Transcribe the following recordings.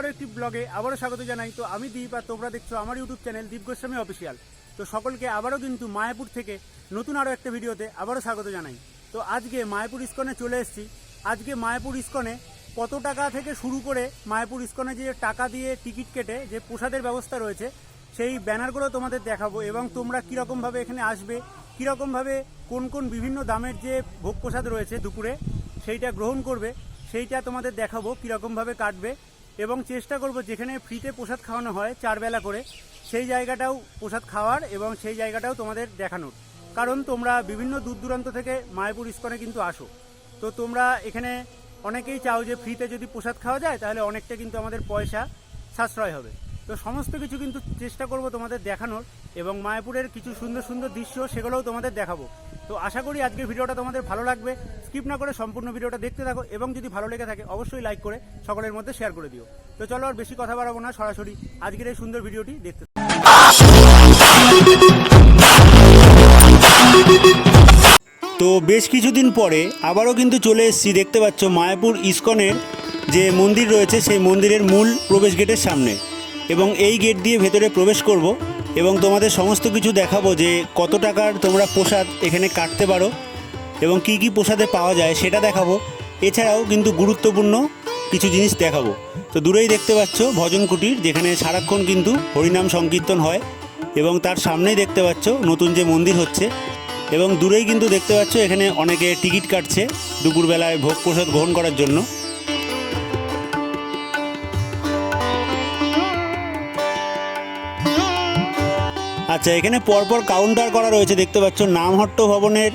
আরও একটি ব্লগে আবারও স্বাগত জানাই। তো আমি দীপ আর তোমরা দেখছ আমার YouTube channel Deep Goswami official তো সকলকে আবারও কিন্তু মায়াপুর থেকে নতুন আরও একটা ভিডিওতে আবারও স্বাগত জানাই। তো আজকে মায়াপুর ইস্কনে চলে এসেছি। আজকে মায়াপুর ইস্কনে কত টাকা থেকে শুরু করে মায়াপুর ইস্কনে যে টাকা দিয়ে টিকিট কেটে যে প্রসাদের ব্যবস্থা রয়েছে, সেই ব্যানারগুলো তোমাদের দেখাবো এবং তোমরা কীরকমভাবে এখানে আসবে, কীরকমভাবে কোন কোন বিভিন্ন দামের যে ভোগ প্রসাদ রয়েছে দুপুরে, সেইটা গ্রহণ করবে, সেইটা তোমাদের দেখাবো, কীরকমভাবে কাটবে। এবং চেষ্টা করব যেখানে ফ্রিতে প্রসাদ খাওয়ানো হয় চার বেলা করে, সেই জায়গাটাও প্রসাদ খাওয়ার এবং সেই জায়গাটাও তোমাদের দেখানোর। কারণ তোমরা বিভিন্ন দূর দূরান্ত থেকে মায়াপুর ইস্কনে কিন্তু আসো। তো তোমরা এখানে অনেকেই চাও যে ফ্রিতে যদি প্রসাদ খাওয়া যায়, তাহলে অনেকটা কিন্তু আমাদের পয়সা সাশ্রয় হবে। তো সমস্ত কিছু কিন্তু চেষ্টা করব তোমাদের দেখানোর এবং মায়াপুরের কিছু সুন্দর সুন্দর দৃশ্য সেগুলোও তোমাদের দেখাবো। তো আশা করি আজকের ভিডিওটা তোমাদের ভালো লাগবে। স্কিপ না করে সম্পূর্ণ ভিডিওটা দেখতে থাকো এবং যদি ভালো লেগে থাকে অবশ্যই লাইক করে সকলের মধ্যে শেয়ার করে দিও। তো চলো আর বেশি কথা বাড়াবো না, সরাসরি আজকের এই সুন্দর ভিডিওটি দেখতে। তো বেশ কিছুদিন পরে আবারও কিন্তু চলে এসেছি, দেখতে পাচ্ছ মায়াপুর ইস্কনের যে মন্দির রয়েছে, সেই মন্দিরের মূল প্রবেশ গেটের সামনে। এবং এই গেট দিয়ে ভেতরে প্রবেশ করব। এবং তোমাদের সমস্ত কিছু দেখাবো যে কত টাকার তোমরা প্রসাদ এখানে কাটতে পারো এবং কি কি প্রসাদে পাওয়া যায় সেটা দেখাবো। এছাড়াও কিন্তু গুরুত্বপূর্ণ কিছু জিনিস দেখাবো। তো দূরেই দেখতে পাচ্ছ ভজন কুটির, যেখানে সারাক্ষণ কিন্তু হরিনাম সংকীর্তন হয় এবং তার সামনেই দেখতে পাচ্ছ নতুন যে মন্দির হচ্ছে এবং দূরেই কিন্তু দেখতে পাচ্ছ এখানে অনেকে টিকিট কাটছে দুপুরবেলায় ভোগ প্রসাদ গ্রহণ করার জন্য। আচ্ছা এখানে পরপর কাউন্টার করা রয়েছে, দেখতে পাচ্ছ, নামহট্ট ভবনের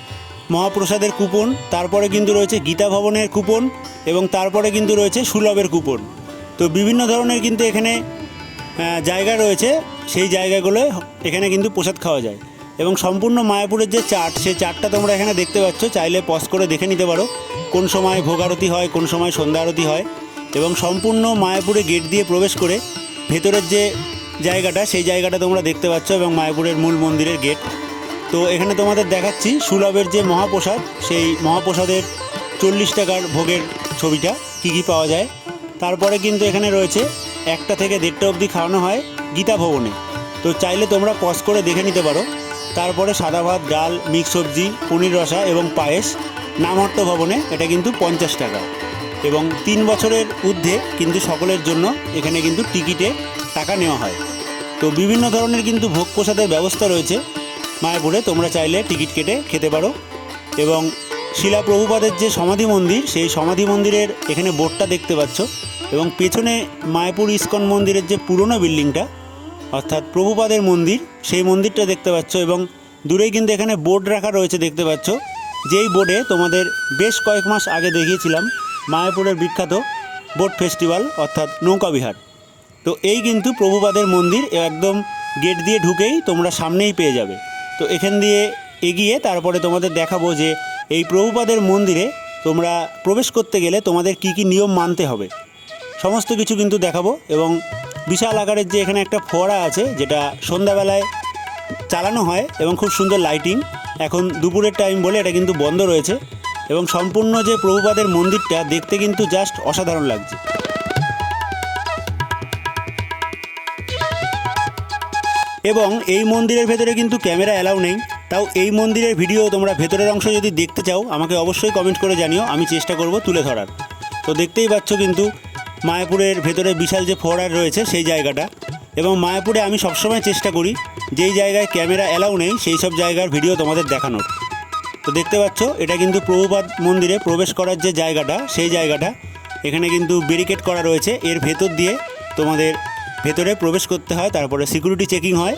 মহাপ্রসাদের কুপন, তারপরে কিন্তু রয়েছে গীতা ভবনের কুপন, এবং তারপরে কিন্তু রয়েছে সুলভের কুপন। তো বিভিন্ন ধরনের কিন্তু এখানে জায়গা রয়েছে, সেই জায়গাগুলোয় এখানে কিন্তু প্রসাদ খাওয়া যায়। এবং সম্পূর্ণ মায়াপুরের যে চার্ট সেই চাটটা তোমরা এখানে দেখতে পাচ্ছ, চাইলে পজ করে দেখে নিতে পারো, কোন সময় ভোগ আরতি হয়, কোন সময় সন্ধ্যা আরতি হয়। এবং সম্পূর্ণ মায়াপুরে গেট দিয়ে প্রবেশ করে, ভেতরের যে জায়গাটা, সেই জায়গাটা তোমরা দেখতে পাচ্ছ এবং মায়াপুরের মূল মন্দিরের গেট। তো এখানে তোমাদের দেখাচ্ছি সুলভের যে মহাপ্রসাদ, সেই মহাপ্রসাদের চল্লিশ টাকার ভোগের ছবিটা, কী কী পাওয়া যায়। তারপরে কিন্তু এখানে রয়েছে একটা থেকে দেড়টা অবধি খাওয়ানো হয় গীতা ভবনে। তো চাইলে তোমরা পজ করে দেখে নিতে পারো। তারপরে সাদা ভাত, ডাল, মিক্স সবজি, পনির রসা এবং পায়েস, নামহট্ট ভবনে, এটা কিন্তু পঞ্চাশ টাকা। এবং তিন বছরের ঊর্ধ্বে কিন্তু সকলের জন্য এখানে কিন্তু টিকিটে টাকা নেওয়া হয়। তো বিভিন্ন ধরনের কিন্তু ভোগ প্রসাদের ব্যবস্থা রয়েছে। মায়াপুরে তোমরা চাইলে টিকিট কেটে খেতে পারো। এবং শিলা প্রভুপাদের যে সমাধি মন্দির, সেই সমাধি মন্দিরের এখানে বোর্ডটা দেখতে পাচ্ছ। এবং পেছনে মায়াপুর ইস্কন মন্দিরের যে পুরনো বিল্ডিংটা, অর্থাৎ প্রভুপাদের মন্দির, সেই মন্দিরটা দেখতে পাচ্ছ। এবং দূরেই কিন্তু এখানে বোর্ড রাখা রয়েছে দেখতে পাচ্ছ। যেই বোর্ডে তোমাদের বেশ কয়েক মাস আগে দেখিয়েছিলাম মায়াপুরের বিখ্যাত বোট ফেস্টিভ্যাল, অর্থাৎ নৌকাবিহার তো এই কিন্তু প্রভুপাদের মন্দির একদম গেট দিয়ে ঢুকেই তোমরা সামনেই পেয়ে যাবে। তো এখান দিয়ে এগিয়ে তারপরে তোমাদের দেখাবো যে এই প্রভুপাদের মন্দিরে তোমরা প্রবেশ করতে গেলে তোমাদের কি কি নিয়ম মানতে হবে। সমস্ত কিছু কিন্তু দেখাবো এবং বিশাল আকারের যে এখানে একটা ফোয়ারা আছে যেটা সন্ধ্যাবেলায় চালানো হয় এবং খুব সুন্দর লাইটিং, এখন দুপুরের টাইম বলে এটা কিন্তু বন্ধ রয়েছে এবং সম্পূর্ণ যে প্রভুপাদের মন্দিরটা দেখতে কিন্তু জাস্ট অসাধারণ লাগছে। এবং এই মন্দিরের ভেতরে কিন্তু ক্যামেরা অ্যালাউ নেই। তাও এই মন্দিরের ভিডিও তোমরা ভেতরের অংশ যদি দেখতে চাও, আমাকে অবশ্যই কমেন্ট করে জানিও, আমি চেষ্টা করব তুলে ধরার। তো দেখতেই পাচ্ছ কিন্তু মায়াপুরের ভেতরে বিশাল যে ফোয়ারা রয়েছে সেই জায়গাটা। এবং মায়াপুরে আমি সবসময় চেষ্টা করি, যেই জায়গায় ক্যামেরা অ্যালাউ নেই, সেই সব জায়গার ভিডিও তোমাদের দেখানোর। তো দেখতে পাচ্ছ, এটা কিন্তু প্রভুপাদ মন্দিরে প্রবেশ করার যে জায়গাটা, সেই জায়গাটা, এখানে কিন্তু ব্যারিকেড করা রয়েছে। এর ভেতর দিয়ে তোমাদের ভেতরে প্রবেশ করতে হয়, তারপরে সিকিউরিটি চেকিং হয়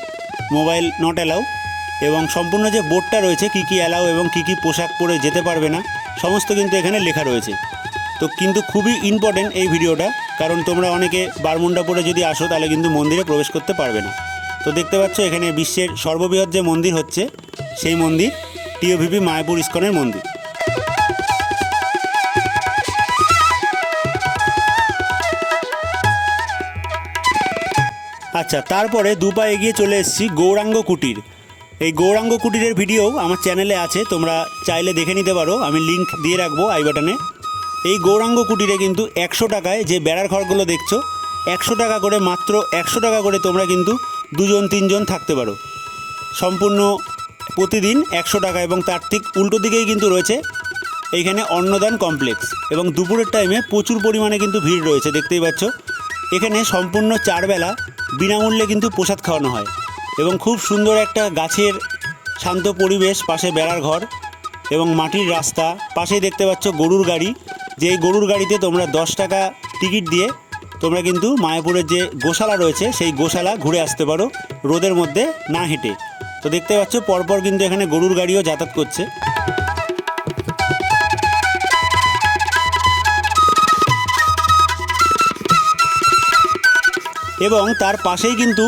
মোবাইল নট অ্যালাউ এবং সম্পূর্ণ যে বোর্ডটা রয়েছে, কী কী অ্যালাউ এবং কী কী পোশাক পরে যেতে পারবে না, সমস্ত কিন্তু এখানে লেখা রয়েছে। তো কিন্তু খুবই ইম্পর্টেন্ট এই ভিডিওটা, কারণ তোমরা অনেকে বারমুন্ডা পরে যদি আসো, তাহলে কিন্তু মন্দিরে প্রবেশ করতে পারবে না। তো দেখতে পাচ্ছ, এখানে বিশ্বের সর্ববৃহৎ যে মন্দির হচ্ছে, সেই মন্দির টিওভিপি মায়াপুর ইস্কনের মন্দির। আচ্ছা তারপরে দু পা এগিয়ে চলে এসেছি গৌরাঙ্গ কুটির। এই গৌরাঙ্গ কুটিরের ভিডিও আমার চ্যানেলে আছে, তোমরা চাইলে দেখে নিতে পারো, আমি লিংক দিয়ে রাখব আই বাটনে। এই গৌরাঙ্গ কুটিরে কিন্তু একশো টাকায় যে বেড়ার ঘরগুলো দেখছ, একশো টাকা করে মাত্র একশো টাকা করে তোমরা কিন্তু দুজন, তিনজন থাকতে পারো। সম্পূর্ণ প্রতিদিন একশো টাকা এবং তার ঠিক উল্টো দিকেই কিন্তু রয়েছে এইখানে অন্নদান কমপ্লেক্স এবং দুপুরের টাইমে প্রচুর পরিমাণে কিন্তু ভিড় রয়েছে, দেখতেই পাচ্ছ। এখানে সম্পূর্ণ চারবেলা বিনামূল্যে কিন্তু প্রসাদ খাওয়ানো হয় এবং খুব সুন্দর একটা গাছের শান্ত পরিবেশ, পাশে বেড়ার ঘর এবং মাটির রাস্তা, পাশেই দেখতে পাচ্ছ গরুর গাড়ি। যে এই গরুর গাড়িতে তোমরা দশ টাকা টিকিট দিয়ে তোমরা কিন্তু মায়াপুরের যে গোশালা রয়েছে, সেই গোশালা ঘুরে আসতে পারো। রোদের মধ্যে না হেঁটে। তো দেখতে পাচ্ছ, পরপর কিন্তু এখানে গরুর গাড়িও যাতায়াত করছে। এবং তার পাশেই কিন্তু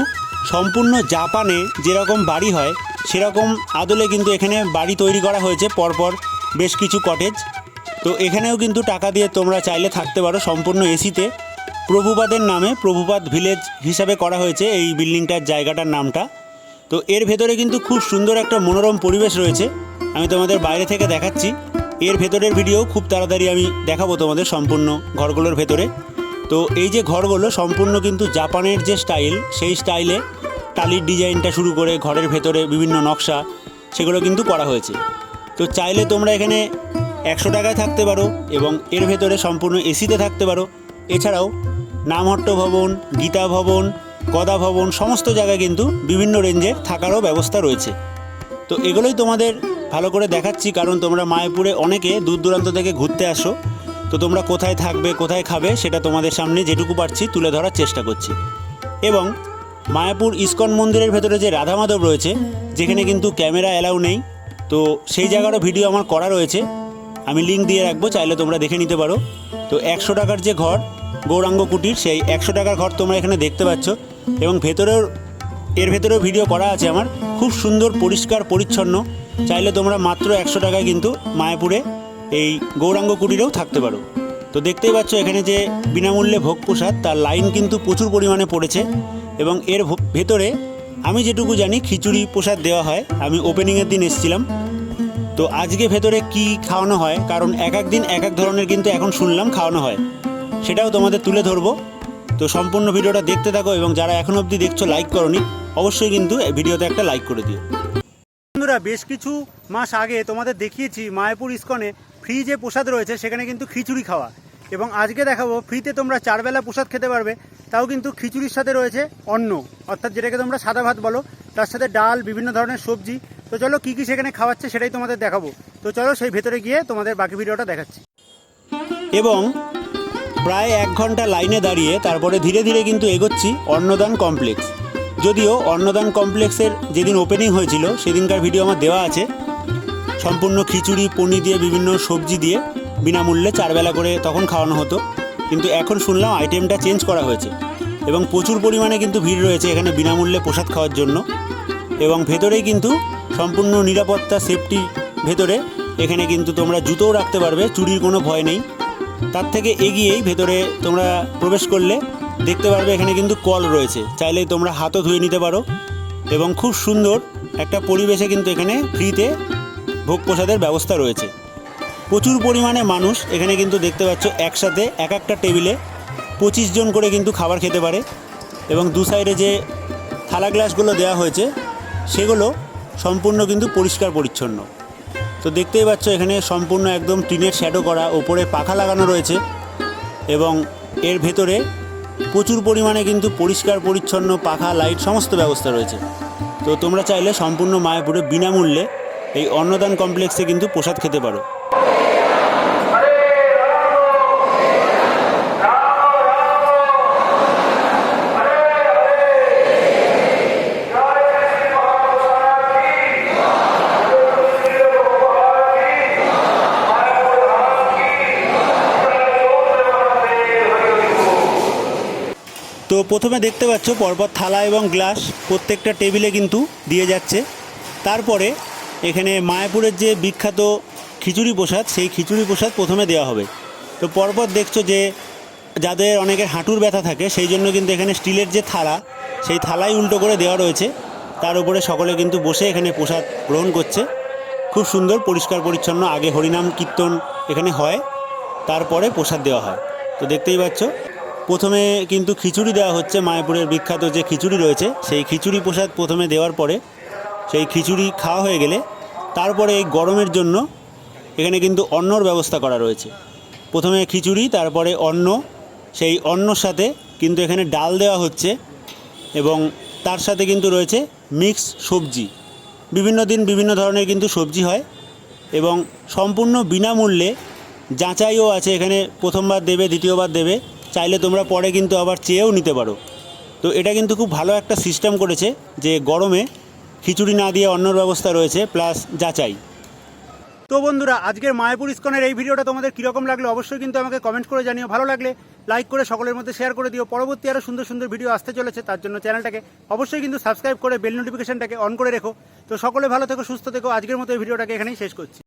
সম্পূর্ণ জাপানে যেরকম বাড়ি হয়, সেরকম আদলে কিন্তু এখানে বাড়ি তৈরি করা হয়েছে, পরপর বেশ কিছু কটেজ তো এখানেও কিন্তু টাকা দিয়ে তোমরা চাইলে থাকতে পারো সম্পূর্ণ এসিতে। প্রভুপাদের নামে প্রভুপাদ ভিলেজ হিসাবে করা হয়েছে এই বিল্ডিংটার জায়গাটার নামটা। তো এর ভেতরে কিন্তু খুব সুন্দর একটা মনোরম পরিবেশ রয়েছে, আমি তোমাদের বাইরে থেকে দেখাচ্ছি। এর ভেতরের ভিডিও খুব তাড়াতাড়ি আমি দেখাবো তোমাদের সম্পূর্ণ ঘরগুলোর ভেতরে। তো এই যে ঘরগুলো সম্পূর্ণ কিন্তু জাপানের যে স্টাইল, সেই স্টাইলে টালির ডিজাইনটা শুরু করে ঘরের ভেতরে বিভিন্ন নকশা, সেগুলো কিন্তু করা হয়েছে। তো চাইলে তোমরা এখানে একশো টাকায় থাকতে পারো এবং এর ভেতরে সম্পূর্ণ এসিতে থাকতে পারো। এছাড়াও নামহট্ট ভবন, গীতা ভবন, গদা ভবন, সমস্ত জায়গায় কিন্তু বিভিন্ন রেঞ্জের থাকারও ব্যবস্থা রয়েছে। তো এগুলোই তোমাদের ভালো করে দেখাচ্ছি, কারণ তোমরা মায়াপুরে অনেকে দূর দূরান্ত থেকে ঘুরতে আসো। তো তোমরা কোথায় থাকবে, কোথায় খাবে সেটা তোমাদের সামনে যেটুকু পারছি তুলে ধরার চেষ্টা করছি। এবং মায়াপুর ইস্কন মন্দিরের ভেতরে যে রাধা মাধব রয়েছে, যেখানে কিন্তু ক্যামেরা অ্যালাউ নেই, তো সেই জায়গারও ভিডিও আমার করা রয়েছে। আমি লিঙ্ক দিয়ে রাখব, চাইলে তোমরা দেখে নিতে পারো। তো একশো টাকার যে ঘর, গৌরাঙ্গ কুটির, সেই একশো টাকার ঘর তোমরা এখানে দেখতে পাচ্ছ। এবং ভেতরেও, এর ভেতরেও ভিডিও করা আছে আমার। খুব সুন্দর, পরিষ্কার, পরিচ্ছন্ন। চাইলে তোমরা মাত্র একশো টাকায় কিন্তু মায়াপুরে এই গৌরাঙ্গ কুটিরেও থাকতে পারো। তো দেখতেই পাচ্ছ এখানে যে বিনামূল্যে ভোগ প্রসাদ, তার লাইন কিন্তু প্রচুর পরিমাণে পড়েছে এবং এর ভেতরে আমি যেটুকু জানি খিচুড়ি প্রসাদ দেওয়া হয়। আমি ওপেনিংয়ের দিন এসেছিলাম। তো আজকে ভেতরে কি খাওয়ানো হয়? কারণ এক এক দিন এক এক ধরনের কিন্তু এখন শুনলাম খাওয়ানো হয়। সেটাও তোমাদের তুলে ধরবো। তো সম্পূর্ণ ভিডিওটা দেখতে থাকো এবং যারা এখন অবধি দেখছ লাইক করনি, অবশ্যই কিন্তু ভিডিওতে একটা লাইক করে দিও। বন্ধুরা, বেশ কিছু মাস আগে তোমাদের দেখিয়েছি মায়াপুর ইস্কনে ফ্রি যে প্রসাদ রয়েছে, সেখানে কিন্তু খিচুড়ি খাওয়া। এবং আজকে দেখাবো ফ্রিতে তোমরা চারবেলা প্রসাদ খেতে পারবে, তাও কিন্তু খিচুড়ির সাথে রয়েছে অন্ন। অর্থাৎ যেটাকে তোমরা সাদা ভাত বলো, তার সাথে ডাল, বিভিন্ন ধরনের সবজি। তো চলো, কী কী সেখানে খাওয়াচ্ছে সেটাই তোমাদের দেখাবো। তো চলো, সেই ভেতরে গিয়ে তোমাদের বাকি ভিডিওটা দেখাচ্ছি। এবং প্রায় এক ঘণ্টা লাইনে দাঁড়িয়ে তারপরে ধীরে ধীরে কিন্তু এগোচ্ছি অন্নদান কমপ্লেক্স। যদিও অন্নদান কমপ্লেক্সের যেদিন ওপেনিং হয়েছিল, সেদিনকার ভিডিও আমার দেওয়া আছে। সম্পূর্ণ খিচুড়ি, পনির দিয়ে বিভিন্ন সবজি দিয়ে বিনামূল্যে চারবেলা করে তখন খাওয়ানো হতো। কিন্তু এখন শুনলাম আইটেমটা চেঞ্জ করা হয়েছে এবং প্রচুর পরিমাণে কিন্তু ভিড় রয়েছে এখানে বিনামূল্যে প্রসাদ খাওয়ার জন্য। এবং ভেতরেই কিন্তু সম্পূর্ণ নিরাপত্তা সেফটি ভেতরে এখানে কিন্তু তোমরা জুতোও রাখতে পারবে, চুরির কোনো ভয় নেই। তার থেকে এগিয়েই ভেতরে তোমরা প্রবেশ করলে দেখতে পারবে এখানে কিন্তু কল রয়েছে। চাইলেই তোমরা হাতও ধুয়ে নিতে পারো। এবং খুব সুন্দর একটা পরিবেশে কিন্তু এখানে ফ্রিতে ভোগ প্রসাদের ব্যবস্থা রয়েছে। প্রচুর পরিমাণে মানুষ এখানে কিন্তু দেখতে পাচ্ছ একসাথে এক একটা টেবিলে পঁচিশ জন করে কিন্তু খাবার খেতে পারে এবং দু সাইডে যে থালা গ্লাসগুলো দেওয়া হয়েছে, সেগুলো সম্পূর্ণ কিন্তু পরিষ্কার পরিচ্ছন্ন। তো দেখতেই পাচ্ছ এখানে সম্পূর্ণ একদম টিনের শ্যাডো করা, ওপরে পাখা লাগানো রয়েছে এবং এর ভেতরে প্রচুর পরিমাণে কিন্তু পরিষ্কার পরিচ্ছন্ন পাখা, লাইট, সমস্ত ব্যবস্থা রয়েছে। তো তোমরা চাইলে সম্পূর্ণ মায়াপুরে বিনামূল্যে এই অন্নদান কমপ্লেক্সে কিন্তু প্রসাদ খেতে পারো। তো প্রথমে দেখতে পাচ্ছ পরপর থালা এবং গ্লাস প্রত্যেকটা টেবিলে কিন্তু দিয়ে যাচ্ছে। তারপরে এখানে মায়াপুরের যে বিখ্যাত খিচুড়ি প্রসাদ, সেই খিচুড়ি প্রসাদ প্রথমে দেওয়া হবে। তো পরপর দেখছ যে যাদের অনেকের হাঁটুর ব্যথা থাকে, সেই জন্য কিন্তু এখানে স্টিলের যে থালা, সেই থালাই উল্টো করে দেওয়া রয়েছে। তার উপরে সকলে কিন্তু বসে এখানে প্রসাদ গ্রহণ করছে। খুব সুন্দর, পরিষ্কার, পরিচ্ছন্ন, আগে হরিনাম কীর্তন এখানে হয়, তারপরে প্রসাদ দেওয়া হয়। তো দেখতেই পাচ্ছ, প্রথমে কিন্তু খিচুড়ি দেওয়া হচ্ছে, মায়াপুরের বিখ্যাত যে খিচুড়ি রয়েছে, সেই খিচুড়ি প্রসাদ প্রথমে দেওয়ার পরে সেই খিচুড়ি খাওয়া হয়ে গেলে তারপরে এই গরমের জন্য এখানে কিন্তু অন্নর ব্যবস্থা করা রয়েছে। প্রথমে খিচুড়ি, তারপরে অন্ন। সেই অন্নর সাথে কিন্তু এখানে ডাল দেওয়া হচ্ছে এবং তার সাথে কিন্তু রয়েছে মিক্স সবজি। বিভিন্ন দিন বিভিন্ন ধরনের কিন্তু সবজি হয় এবং সম্পূর্ণ বিনামূল্যে যাচাইও আছে এখানে, প্রথমবার দেবে, দ্বিতীয়বার দেবে। চাইলে তোমরা পরে কিন্তু আবার চেয়েও নিতে পারো। তো এটা কিন্তু খুব ভালো একটা সিস্টেম করেছে যে গরমে খিচুড়ি না দিয়ে অন্যর ব্যবস্থা রয়েছে, প্লাস যাচাই। তো বন্ধুরা, আজকের মায়াপুর ইস্কনের এই ভিডিওটা তোমাদের কীরকম লাগল অবশ্যই কিন্তু আমাকে কমেন্ট করে জানিও। ভালো লাগলে লাইক করে সকলের মধ্যে শেয়ার করে দিও। পরবর্তী আরও সুন্দর সুন্দর ভিডিও আসতে চলেছে, তার জন্য চ্যানেলটাকে অবশ্যই কিন্তু সাবস্ক্রাইব করে বেল নোটিফিকেশনটাকে অন করে রেখো। তো সকলে ভালো থেকো, সুস্থ থেকো। আজকের মতো এই ভিডিওটাকে এখানেই শেষ করছি।